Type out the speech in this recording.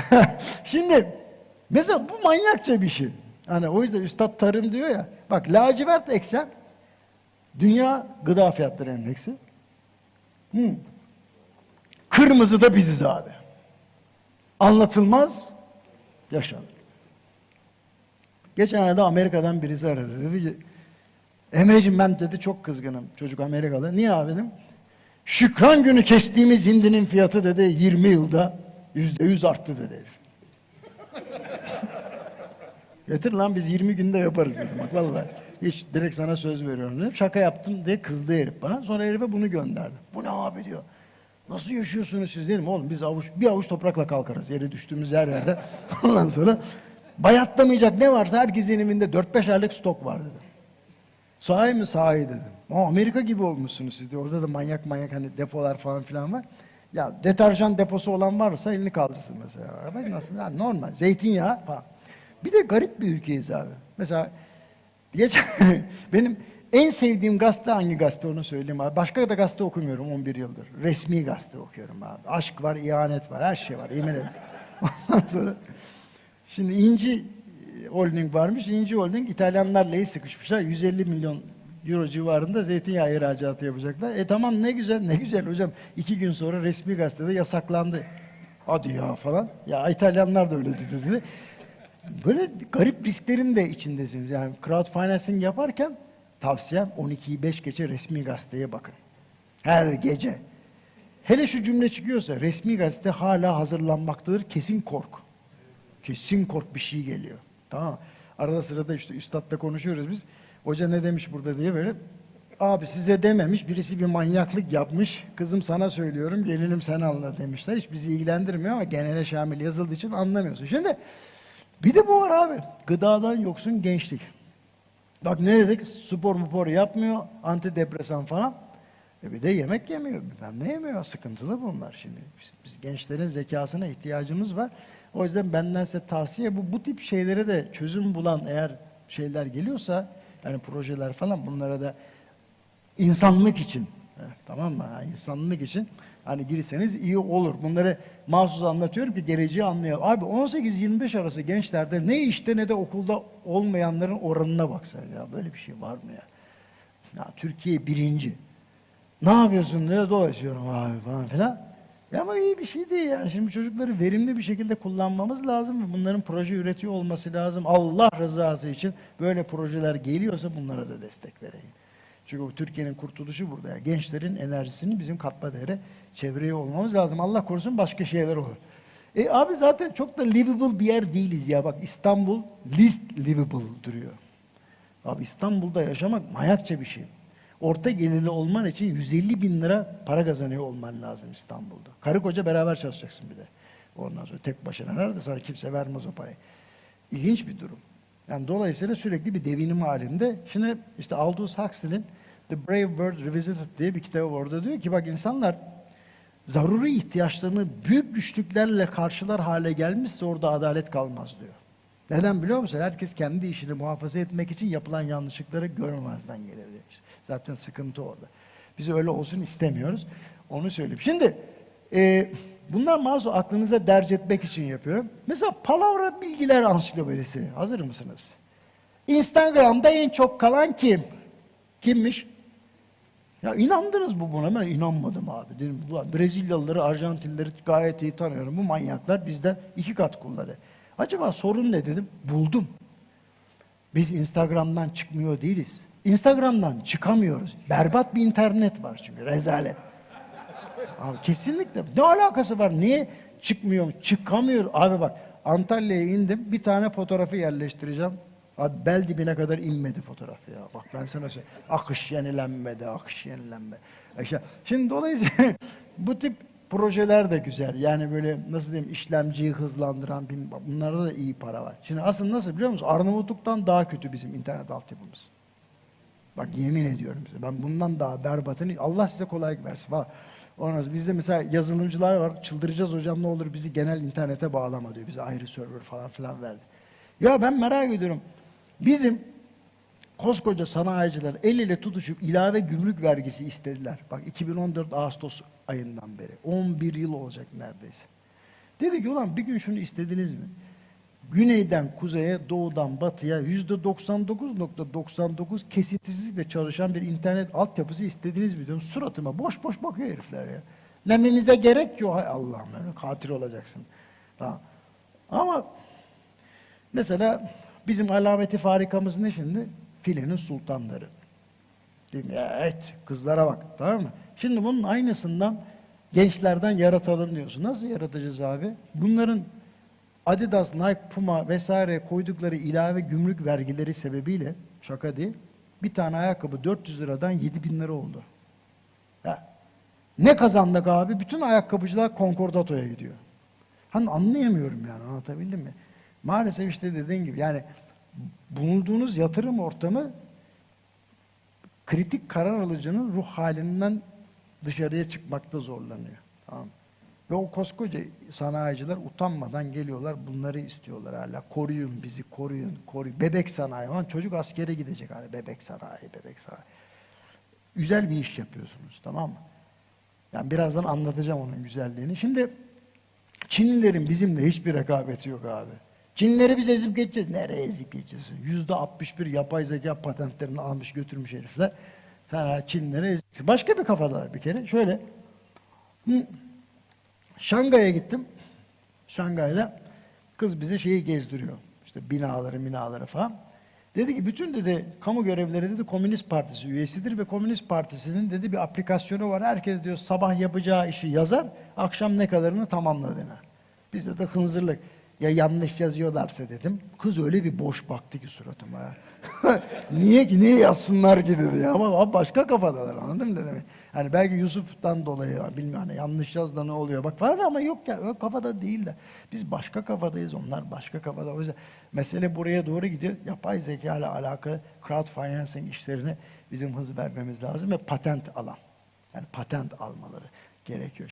Şimdi mesela bu manyakça bir şey. Hani o yüzden Üstad Tarım diyor ya. Bak lacivert eksen Dünya Gıda Fiyatları Endeksi. Hı. Kırmızı da biziz abi. Anlatılmaz yaşanır. Geçen ayda Amerika'dan birisi aradı. Dedi ki Emre'cim ben dedi çok kızgınım. Çocuk Amerikalı. Niye abi dedim. Şükran günü kestiğimiz hindinin fiyatı dedi 20 yılda yüzde yüz arttı dedi. herif. Lan biz 20 günde yaparız dedim. Bak vallahi. Hiç direkt sana söz veriyorum dedim. Şaka yaptım diye kızdı herif bana. Sonra herife bunu gönderdi. Bu ne abi diyor. Nasıl yaşıyorsunuz siz dedim. Oğlum biz avuç, bir avuç toprakla kalkarız. Yere düştüğümüz her yerde. Ondan sonra bayatlamayacak ne varsa herkesin evinde 4-5 aylık stok var dedim. Sahi mi sahi dedim. Aa, Amerika gibi olmuşsunuz siz de. Orada da manyak manyak hani depolar falan filan var. Ya deterjan deposu olan varsa elini kaldırsın mesela. Bak nasıl ya normal zeytinyağı falan. Bir de garip bir ülkeyiz abi. Mesela geç benim en sevdiğim gazete hangi gazete onu söyleyeyim abi. Başka da gazete okumuyorum 11 yıldır. Resmi gazete okuyorum abi. Aşk var, ihanet var, her şey var yemin ederim. Ondan sonra Şimdi İnci Holding varmış. İnci Holding İtalyanlarla iyi sıkışmışlar. 150 milyon euro civarında zeytinyağı ihracatı yapacaklar. E tamam ne güzel ne güzel hocam. İki gün sonra resmi gazetede yasaklandı. Hadi ya falan. Ya İtalyanlar da öyle dedi dedi. Böyle garip risklerin de içindesiniz. Yani crowdfinancing yaparken tavsiyem 12'yi 5 geçe resmi gazeteye bakın. Her gece. Hele şu cümle çıkıyorsa resmi gazete hala hazırlanmaktadır kesin kork. Kesin kork bir şey geliyor. Tamam? Arada sırada işte üstadla konuşuyoruz biz. Hoca ne demiş burada diye böyle. Abi size dememiş, birisi bir manyaklık yapmış. Kızım sana söylüyorum, gelinim sen anla demişler. Hiç bizi ilgilendirmiyor ama genele şamil yazıldığı için anlamıyorsun. Şimdi bir de bu var abi. Gıdadan yoksun gençlik. Bak ne dedik? Spor mupor yapmıyor, antidepresan falan. E bir de yemek yemiyor. Ben ne yemiyor? Sıkıntılı bunlar şimdi. Biz, biz gençlerin zekasına ihtiyacımız var. O yüzden benden size tavsiye bu bu tip şeylere de çözüm bulan eğer şeyler geliyorsa yani projeler falan bunlara da insanlık için tamam mı? İnsanlık için hani girseniz iyi olur. Bunları mahsus anlatıyorum ki geleceği anlayalım. Abi 18-25 arası gençlerde ne işte ne de okulda olmayanların oranına baksan ya böyle bir şey var mı ya? Ya Türkiye birinci. Ne yapıyorsun diye dolaşıyorum abi falan filan. Ya ama iyi bir şey değil yani. Şimdi çocukları verimli bir şekilde kullanmamız lazım ve bunların proje üretiyor olması lazım. Allah rızası için böyle projeler geliyorsa bunlara da destek vereyim. Çünkü Türkiye'nin kurtuluşu burada. Yani gençlerin enerjisini bizim katma değere çevreye olmamız lazım. Allah korusun başka şeyler olur. E abi zaten çok da livable bir yer değiliz ya. Bak İstanbul least livable duruyor. Abi İstanbul'da yaşamak manyakça bir şey. Orta gelirli olman için 150 bin lira para kazanıyor olman lazım İstanbul'da. Karı koca beraber çalışacaksın bir de. Ondan sonra tek başına nerede sana kimse vermez o parayı. İlginç bir durum. Yani dolayısıyla sürekli bir devinim halinde. Şimdi işte Aldous Huxley'nin The Brave World Revisited diye bir kitabı var. orada diyor ki bak insanlar zaruri ihtiyaçlarını büyük güçlüklerle karşılar hale gelmişse orada adalet kalmaz diyor. Neden biliyor musun? Herkes kendi işini muhafaza etmek için yapılan yanlışlıkları görmezden gelir. İşte zaten sıkıntı orada. Biz öyle olsun istemiyoruz. Onu söyleyeyim. Şimdi e, bunlar mağaza aklınıza derc etmek için yapıyorum. Mesela palavra bilgiler ansiklopedisi. Hazır mısınız? Instagram'da en çok kalan kim? Kimmiş? Ya inandınız mı buna? Ben inanmadım abi. Dedim, Brezilyalıları, Arjantinlileri gayet iyi tanıyorum. Bu manyaklar bizden iki kat kullanıyor. Acaba sorun ne dedim? Buldum. Biz Instagram'dan çıkmıyor değiliz. Instagram'dan çıkamıyoruz. Berbat bir internet var çünkü rezalet. Abi kesinlikle. Ne alakası var? Niye çıkmıyor? Çıkamıyor. Abi bak Antalya'ya indim. Bir tane fotoğrafı yerleştireceğim. Abi bel dibine kadar inmedi fotoğraf ya. Bak ben sana söyleyeyim. Akış yenilenmedi, akış yenilenme. İşte, şimdi dolayısıyla bu tip projeler de güzel. Yani böyle nasıl diyeyim işlemciyi hızlandıran bunlarda da iyi para var. Şimdi asıl nasıl biliyor musun? Arnavutluk'tan daha kötü bizim internet altyapımız. Bak yemin ediyorum size. Ben bundan daha berbatını Allah size kolaylık versin falan. Ondan bizde mesela yazılımcılar var. Çıldıracağız hocam ne olur bizi genel internete bağlama diyor. Bize ayrı server falan filan verdi. Ya ben merak ediyorum. Bizim koskoca sanayiciler el ile tutuşup ilave gümrük vergisi istediler. Bak 2014 Ağustos ayından beri. 11 yıl olacak neredeyse. Dedi ki ulan bir gün şunu istediniz mi? Güneyden kuzeye, doğudan batıya yüzde 99.99 kesintisiz çalışan bir internet altyapısı istediniz mi diyorum. Suratıma boş boş bakıyor herifler ya. Dememize gerek yok. Hay Allah'ım öyle katil olacaksın. Tamam. Ama mesela bizim alameti farikamız ne şimdi? Filenin sultanları. Evet, kızlara bak. Tamam mı? Şimdi bunun aynısından gençlerden yaratalım diyorsun. Nasıl yaratacağız abi? Bunların Adidas, Nike, Puma vesaire koydukları ilave gümrük vergileri sebebiyle şaka değil. Bir tane ayakkabı 400 liradan 7000 lira oldu. Ya, ne kazandık abi? Bütün ayakkabıcılar Concordato'ya gidiyor. Hani anlayamıyorum yani anlatabildim mi? Maalesef işte dediğin gibi yani bulunduğunuz yatırım ortamı kritik karar alıcının ruh halinden dışarıya çıkmakta zorlanıyor. Tamam. Ve o koskoca sanayiciler utanmadan geliyorlar bunları istiyorlar hala. Koruyun bizi, koruyun, koruyun. Bebek sanayi. Lan çocuk askere gidecek hani bebek sanayi, bebek sanayi. Güzel bir iş yapıyorsunuz tamam mı? Yani birazdan anlatacağım onun güzelliğini. Şimdi Çinlilerin bizimle hiçbir rekabeti yok abi. Çinlileri biz ezip geçeceğiz. Nereye ezip geçeceğiz? Yüzde 61 yapay zeka patentlerini almış götürmüş herifler. Çinlilere ezeceksin. Başka bir kafadalar bir kere. Şöyle. Şangay'a gittim. Şangay'da kız bize şeyi gezdiriyor. İşte binaları, binaları falan. Dedi ki bütün dedi kamu görevlileri dedi Komünist Partisi üyesidir ve Komünist Partisi'nin dedi bir aplikasyonu var. Herkes diyor sabah yapacağı işi yazar, akşam ne kadarını tamamladığını. Bizde de hınzırlık. Ya yanlış yazıyorlarsa dedim. Kız öyle bir boş baktı ki suratıma niye ki niye yazsınlar ki dedi ya. Ama başka kafadalar anladın mı dedim. Hani belki Yusuf'tan dolayı bilmiyorum hani yanlış yaz da ne oluyor. Bak var ama yok ya o kafada değil de. Biz başka kafadayız onlar başka kafada. O yüzden mesele buraya doğru gidiyor. Yapay zeka ile alakalı crowdfinancing işlerine bizim hız vermemiz lazım ve patent alan. Yani patent almaları gerekiyor.